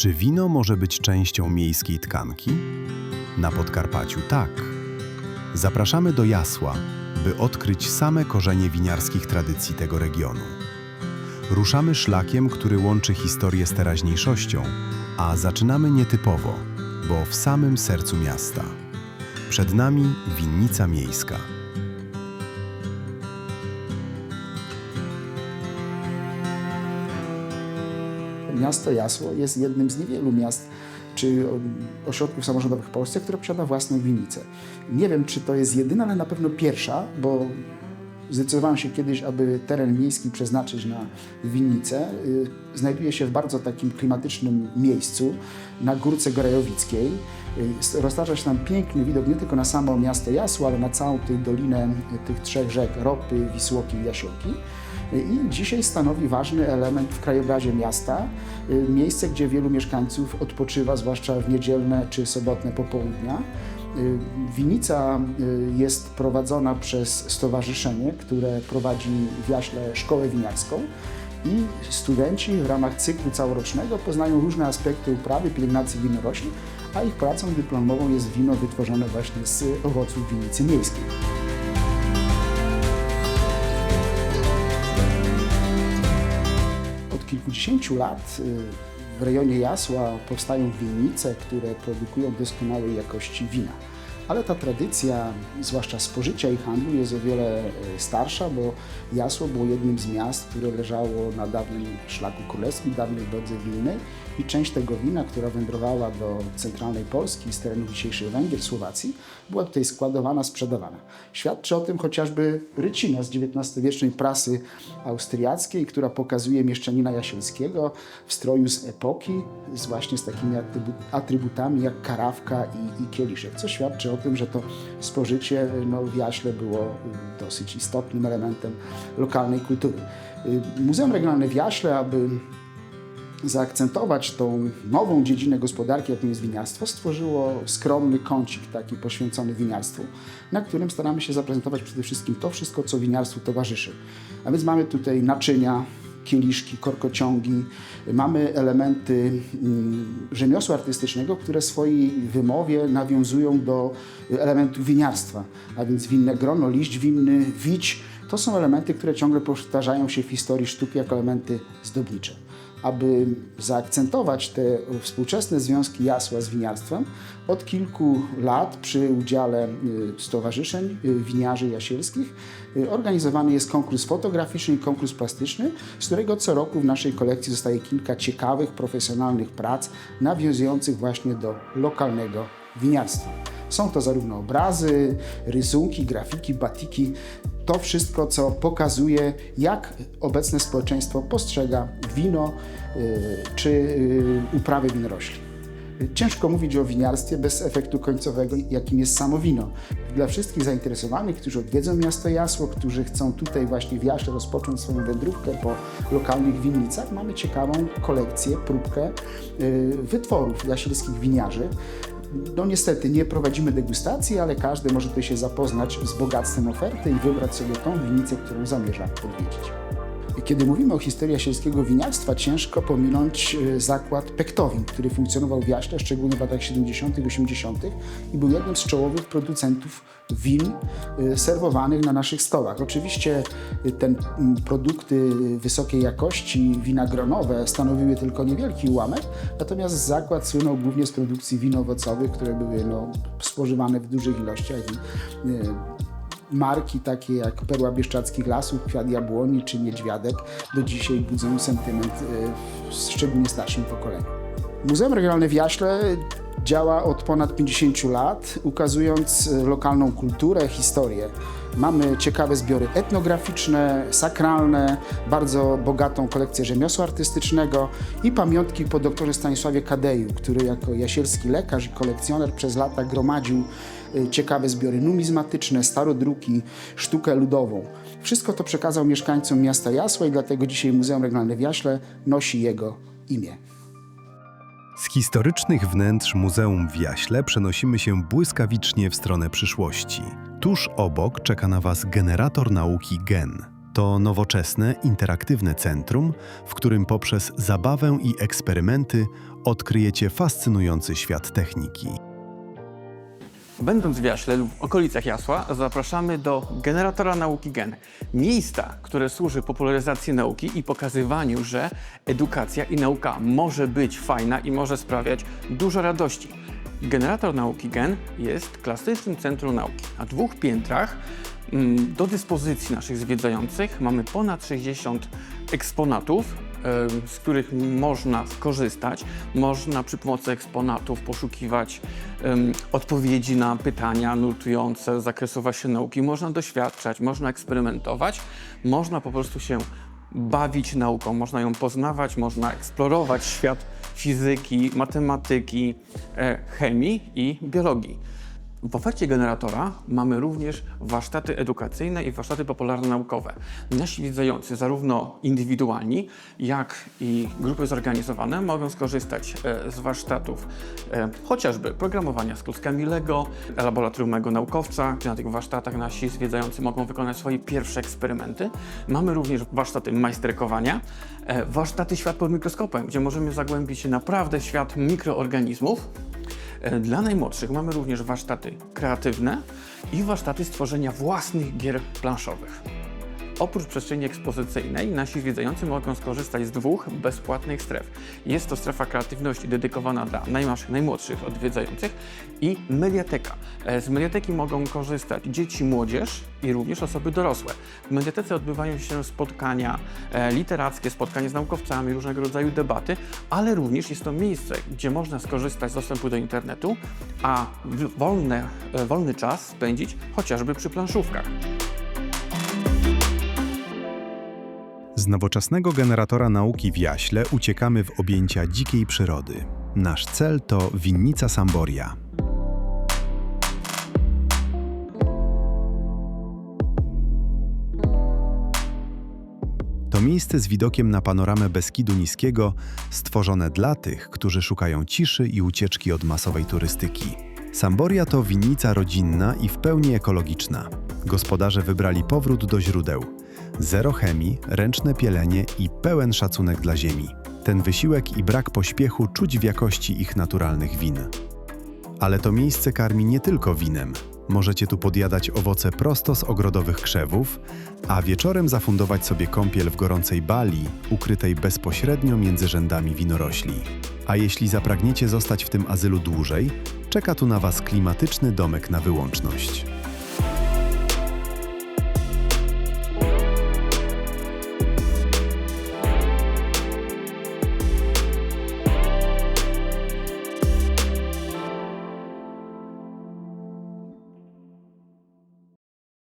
Czy wino może być częścią miejskiej tkanki? Na Podkarpaciu tak. Zapraszamy do Jasła, by odkryć same korzenie winiarskich tradycji tego regionu. Ruszamy szlakiem, który łączy historię z teraźniejszością, a zaczynamy nietypowo, bo w samym sercu miasta. Przed nami winnica miejska. Miasto Jasło jest jednym z niewielu miast czy ośrodków samorządowych w Polsce, które posiada własną winnicę. Nie wiem, czy to jest jedyna, ale na pewno pierwsza, bo zdecydowałem się kiedyś, aby teren miejski przeznaczyć na winnicę. Y, Znajduje się w bardzo takim klimatycznym miejscu, na Górce Gorajowickiej. Y, Roztacza się tam piękny widok nie tylko na samo miasto Jasło, ale na całą tę dolinę tych trzech rzek, Ropy, Wisłoki i Jasioki i dzisiaj stanowi ważny element w krajobrazie miasta. Y, Miejsce, gdzie wielu mieszkańców odpoczywa, zwłaszcza w niedzielne czy sobotnie popołudnia. Y, Winica y, jest prowadzona przez stowarzyszenie, które prowadzi w Jaśle szkołę winiarską i studenci w ramach cyklu całorocznego poznają różne aspekty uprawy, pielęgnacji winorośli, a ich pracą dyplomową jest wino wytworzone właśnie z owoców winnicy miejskiej. Kilkudziesięciu lat y, w rejonie Jasła powstają winnice, które produkują doskonałej jakości wina. Ale ta tradycja, zwłaszcza spożycia i handlu, jest o wiele y, starsza, bo Jasło było jednym z miast, które leżało na dawnym szlaku królewskim, dawnej drodze winnej i część tego wina, która wędrowała do centralnej Polski z terenu dzisiejszych Węgier, Słowacji, była tutaj składowana, sprzedawana. Świadczy o tym chociażby rycina z XIX-wiecznej prasy austriackiej, która pokazuje mieszczanina Jasielskiego w stroju z epoki, z właśnie z takimi atrybu- atrybutami jak karawka i, i kieliszek, co świadczy o tym, że to spożycie no, w Jaśle było y, dosyć istotnym elementem lokalnej kultury. Y, Muzeum Regionalne w Jaśle, aby zaakcentować tą nową dziedzinę gospodarki, jaką jest winiarstwo, stworzyło skromny kącik taki poświęcony winiarstwu, na którym staramy się zaprezentować przede wszystkim to wszystko, co winiarstwu towarzyszy. A więc mamy tutaj naczynia, kieliszki, korkociągi, mamy elementy mm, rzemiosła artystycznego, które w swojej wymowie nawiązują do elementów winiarstwa, a więc winne grono, liść winny, wić. To są elementy, które ciągle powtarzają się w historii sztuki jako elementy zdobnicze aby zaakcentować te współczesne związki jasła z winiarstwem, od kilku lat przy udziale y, stowarzyszeń y, winiarzy jasielskich y, organizowany jest konkurs fotograficzny i konkurs plastyczny, z którego co roku w naszej kolekcji zostaje kilka ciekawych, profesjonalnych prac nawiązujących właśnie do lokalnego winiarstwa. Są to zarówno obrazy, rysunki, grafiki, batiki, to wszystko, co pokazuje, jak obecne społeczeństwo postrzega wino y, czy y, uprawę winorośli. Ciężko mówić o winiarstwie bez efektu końcowego, jakim jest samo wino. Dla wszystkich zainteresowanych, którzy odwiedzą miasto Jasło, którzy chcą tutaj właśnie w Jaśle rozpocząć swoją wędrówkę po lokalnych winnicach, mamy ciekawą kolekcję, próbkę y, wytworów jasielskich winiarzy. No niestety nie prowadzimy degustacji, ale każdy może tutaj się zapoznać z bogactwem oferty i wybrać sobie tą winnicę, którą zamierza odwiedzić. Kiedy mówimy o historii jasielskiego winiarstwa, ciężko pominąć e, zakład Pektowin, który funkcjonował w Jaśle, szczególnie w latach 70. i 80. i był jednym z czołowych producentów win e, serwowanych na naszych stołach. Oczywiście e, ten m, produkty wysokiej jakości, wina gronowe, stanowiły tylko niewielki ułamek, natomiast zakład słynął głównie z produkcji win owocowych, które były no, spożywane w dużych ilościach i marki takie jak Perła Bieszczadzkich Lasów, Kwiat Jabłoni czy Niedźwiadek do dzisiaj budzą sentyment w szczególnie starszym pokoleniu. Muzeum Regionalne w Jaśle działa od ponad 50 lat, ukazując e, lokalną kulturę, historię. Mamy ciekawe zbiory etnograficzne, sakralne, bardzo bogatą kolekcję rzemiosła artystycznego i pamiątki po doktorze Stanisławie Kadeju, który jako jasielski lekarz i kolekcjoner przez lata gromadził y, ciekawe zbiory numizmatyczne, starodruki, sztukę ludową. Wszystko to przekazał mieszkańcom miasta Jasła i dlatego dzisiaj Muzeum Regionalne w Jaśle nosi jego imię. Z historycznych wnętrz Muzeum w Jaśle przenosimy się błyskawicznie w stronę przyszłości. Tuż obok czeka na Was generator nauki GEN. To nowoczesne, interaktywne centrum, w którym poprzez zabawę i eksperymenty odkryjecie fascynujący świat techniki. Będąc w Jaśle lub w okolicach Jasła, zapraszamy do generatora nauki GEN. Miejsca, które służy popularyzacji nauki i pokazywaniu, że edukacja i nauka może być fajna i może sprawiać dużo radości. Generator nauki GEN jest klasycznym centrum nauki. Na dwóch piętrach mm, do dyspozycji naszych zwiedzających mamy ponad 60 eksponatów, z których można skorzystać. Można przy pomocy eksponatów poszukiwać odpowiedzi na pytania nurtujące z zakresu właśnie nauki. Można doświadczać, można eksperymentować, można po prostu się bawić nauką, można ją poznawać, można eksplorować świat fizyki, matematyki, e, chemii i biologii. W ofercie generatora mamy również warsztaty edukacyjne i warsztaty popularno-naukowe. Nasi widzający, zarówno indywidualni, jak i grupy zorganizowane, mogą skorzystać e, z warsztatów e, chociażby programowania z kluskami Lego, laboratorium mego naukowca, gdzie na tych warsztatach nasi zwiedzający mogą wykonać swoje pierwsze eksperymenty. Mamy również warsztaty majsterkowania, e, warsztaty świat pod mikroskopem, gdzie możemy zagłębić się naprawdę w świat mikroorganizmów. E, Dla najmłodszych mamy również warsztaty kreatywne i warsztaty stworzenia własnych gier planszowych. Oprócz przestrzeni ekspozycyjnej, nasi zwiedzający mogą skorzystać z dwóch bezpłatnych stref. Jest to strefa kreatywności dedykowana dla najmłodszych, najmłodszych odwiedzających i mediateka. E, Z mediateki mogą korzystać dzieci, młodzież i również osoby dorosłe. W mediatece odbywają się spotkania e, literackie, spotkania z naukowcami, różnego rodzaju debaty, ale również jest to miejsce, gdzie można skorzystać z dostępu do internetu, a wolne, e, wolny czas spędzić chociażby przy planszówkach. Z nowoczesnego generatora nauki w Jaśle uciekamy w objęcia dzikiej przyrody. Nasz cel to winnica Samboria. To miejsce z widokiem na panoramę Beskidu Niskiego, stworzone dla tych, którzy szukają ciszy i ucieczki od masowej turystyki. Samboria to winnica rodzinna i w pełni ekologiczna. Gospodarze wybrali powrót do źródeł. Zero chemii, ręczne pielenie i pełen szacunek dla ziemi. Ten wysiłek i brak pośpiechu czuć w jakości ich naturalnych win. Ale to miejsce karmi nie tylko winem. Możecie tu podjadać owoce prosto z ogrodowych krzewów, a wieczorem zafundować sobie kąpiel w gorącej bali, ukrytej bezpośrednio między rzędami winorośli. A jeśli zapragniecie zostać w tym azylu dłużej, czeka tu na Was klimatyczny domek na wyłączność.